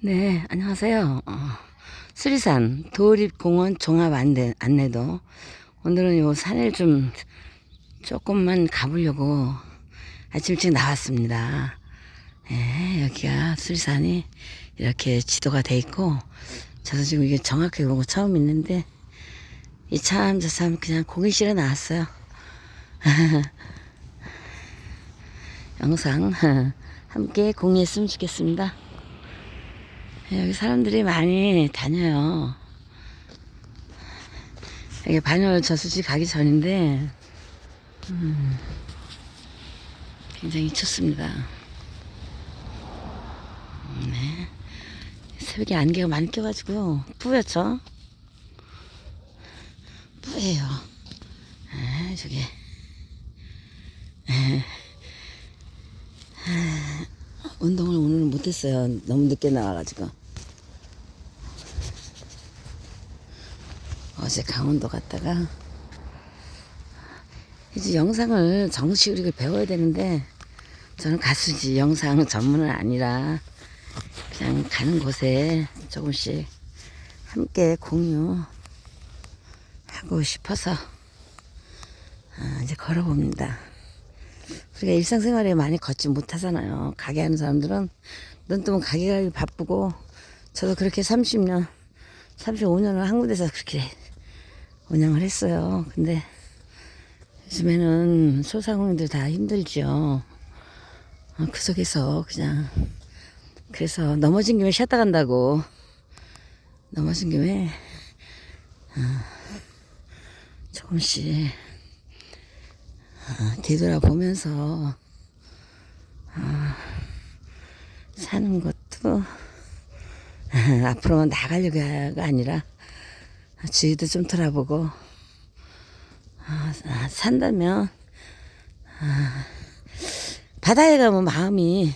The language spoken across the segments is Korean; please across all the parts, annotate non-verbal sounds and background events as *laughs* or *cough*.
네, 안녕하세요. 어, 수리산 도립공원 종합 안내, 안내도 오늘은 요 산을 좀 조금만 가보려고 아침 일찍 나왔습니다. 예, 여기가 수리산이 이렇게 지도가 돼 있고 저도 지금 이게 본거 처음 있는데 이 참 저 참 그냥 공익실에 나왔어요. *laughs* 영상 *laughs* 함께 공유했으면 좋겠습니다. 여기 사람들이 많이 다녀요. 여기 반열 저수지 가기 전인데, 음, 굉장히 춥습니다. 네. 새벽에 안개가 많이 껴가지고, 뿌옇죠? 뿌예요. 아, 저기. 운동을 못했어요. 너무 늦게 나와가지고. 어제 강원도 갔다가 이제 영상을 정식 으로 이걸 배워야 되는데 저는 가수지 영상 전문은 아니라 그냥 가는 곳에 조금씩 함께 공유하고 싶어서 아, 이제 걸어봅니다. 우리가 일상생활에 많이 걷지 못하잖아요. 가게 하는 사람들은 눈 뜨면 가게 가기 바쁘고 저도 그렇게 30년, 35년을 한 군데서 그렇게 운영을 했어요. 근데 요즘에는 소상공인들 다 힘들죠. 어, 그 속에서 그냥 그래서 넘어진 김에 쉬었다 간다고 넘어진 김에 어, 조금씩 어, 뒤돌아보면서 어, 사는 것도 *laughs* 앞으로만 나가려고가 아니라 주위도 좀 돌아보고 어, 아, 산다면 아, 바다에 가면 마음이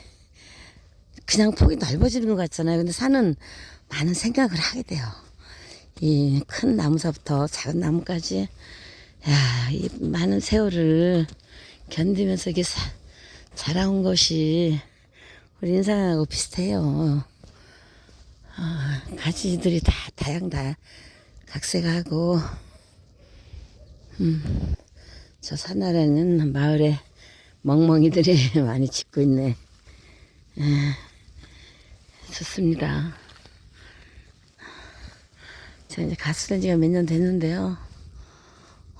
그냥 폭이 넓어지는 것 같잖아요. 근데 산은 많은 생각을 하게 돼요. 이 큰 나무서부터 작은 나무까지 야, 이 많은 세월을 견디면서 이게 사, 자라온 것이 우리 인생하고 비슷해요. 아, 가지들이 다 다양 다 각색하고, 음, 저 산아래는 마을에 멍멍이들이 *laughs* 많이 짓고 있네. 에, 좋습니다. 제가 이제 가수된 지가 몇 년 됐는데요.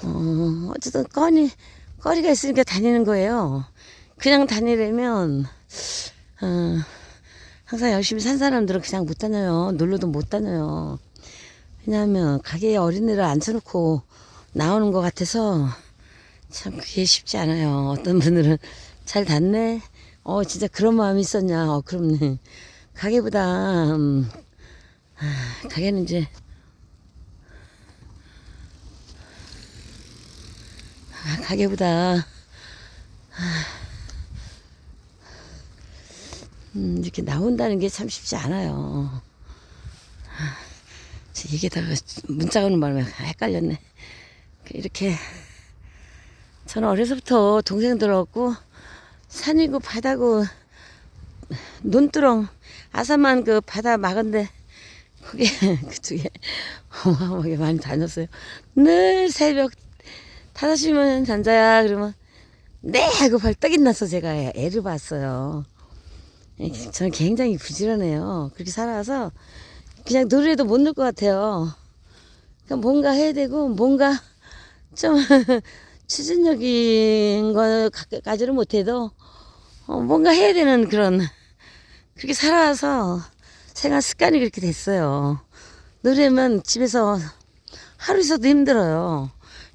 어, 어쨌든 꺼니, 거리가 있으니까 다니는 거예요. 그냥 다니려면, 어, 항상 열심히 산 사람들은 그냥 못 다녀요. 놀러도 못 다녀요. 왜냐하면 가게에 어린애를 앉혀놓고 나오는 것 같아서 참 그게 쉽지 않아요. 어떤 분들은 잘 닿네? 어, 진짜 그런 마음이 있었냐? 어, 그럼네. 가게보다, 음, 아, 가게는 이제 아, 가게보다 아, 음, 이렇게 나온다는 게 참 쉽지 않아요. 아, 이게다가 문자가 오는 바람에 헷갈렸네. 이렇게 저는 어려서부터 동생들하고 산이고 바다고 논두렁 아산만 그 바다 막은데 그게 *laughs* 그쪽에 어마어마하게 많이 다녔어요. 늘 새벽 5시면 잔자야 그러면 네 하고 벌떡 일나서 제가 애를 봤어요. 예, 저는 굉장히 부지런해요. 그렇게 살아서 그냥 노래도 못 넣을 것 같아요. 그러니까 뭔가 해야 되고 뭔가 좀 *laughs* 추진력인 것까지는 못해도 어, 뭔가 해야 되는 그런 그렇게 살아와서 생활 습관이 그렇게 됐어요. 노래면 집에서 하루 있어도 힘들어요.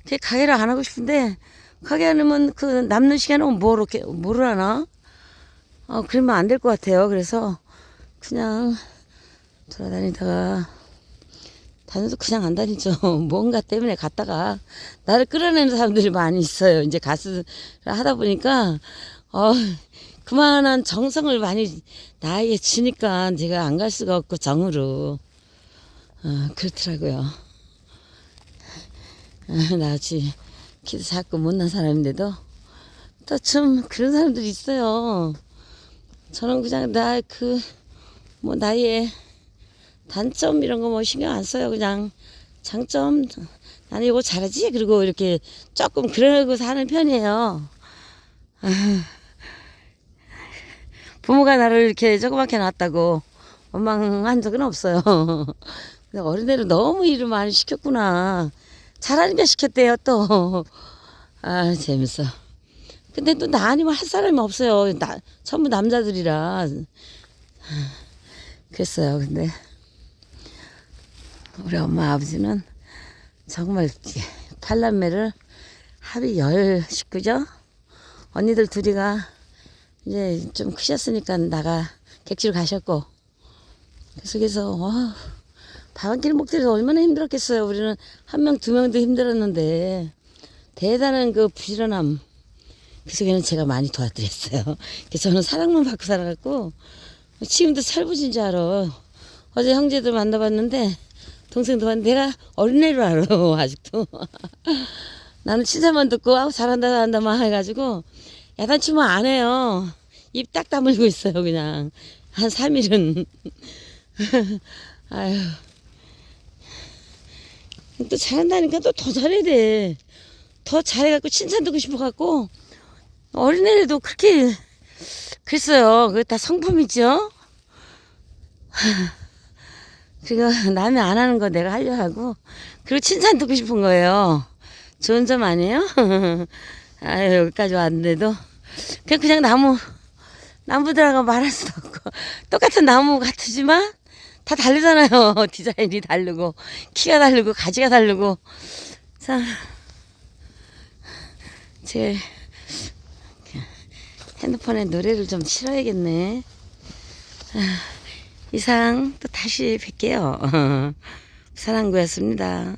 그 가게를 안 하고 싶은데 가게 안 하면 그 남는 시간은 뭐로 뭐를 하나? 어 그러면 안 될 것 같아요. 그래서 그냥 돌아다니다가 다녀도 그냥 안 다니죠. *laughs* 뭔가 때문에 갔다가 나를 끌어내는 사람들이 많이 있어요. 이제 가수를 하다 보니까 어 그만한 정성을 많이 나에게 주니까 제가 안 갈 수가 없고 정으로 어, 그렇더라고요. *laughs* 어, 나지 키도 작고 못난 사람인데도 또 좀 그런 사람들이 있어요. 저는 그냥 나 그 뭐 나의 단점 이런 거 뭐 신경 안 써요. 그냥 장점 나는 이거 잘하지. 그리고 이렇게 조금 그러고 사는 편이에요. *laughs* 부모가 나를 이렇게 조그맣게 낳았다고 원망한 적은 없어요. *laughs* 근데 어린애를 너무 일을 많이 시켰구나. 잘하니까 시켰대요 또. *laughs* 아 재밌어. 근데 또 나 아니면 할 사람이 없어요. 나 전부 남자들이라. 그랬어요. 근데 우리 엄마 아버지는 정말 팔남매를 합이 열 식구죠. 언니들 둘이가 이제 좀 크셨으니까 나가 객지로 가셨고 계속해서 와, 끼를 먹기도 얼마나 힘들었겠어요. 우리는 한 명, 두 명도 힘들었는데 대단한 그 부지런함 그 속에는 제가 많이 도와드렸어요. *laughs* 그래서 저는 사랑만 받고 살아갖고 지금도 철부진 줄 알아. 어제 형제들 만나봤는데 동생도 봤는데 내가 어린애로 알아 *laughs* 아직도. *laughs* 나는 칭찬만 듣고 아우 잘한다 잘한다 막 해가지고 야단치면 안 해요. 입 딱 다물고 있어요 그냥 한 3일은. 아유. 또 잘한다니까 또 더 잘해야 돼. 더 잘해갖고 칭찬 듣고 싶어갖고 어린애들도 그렇게 그랬어요. 그게 다 성품이죠. *laughs* 그리고 남이 안 하는 거 내가 하려 하고 그리고 칭찬 듣고 싶은 거예요. 좋은 점 아니에요? *laughs* 아유 여기까지 왔는데도 그냥 그냥 나무 나무들하고 말할 수도 없고 똑같은 나무 같으지만 다 다르잖아요. *laughs* 디자인이 다르고 키가 다르고 가지가 다르고 참 제 핸드폰에 노래를 좀 실어야겠네. 아, 이상 또 다시 뵐게요. *laughs* 사랑구였습니다.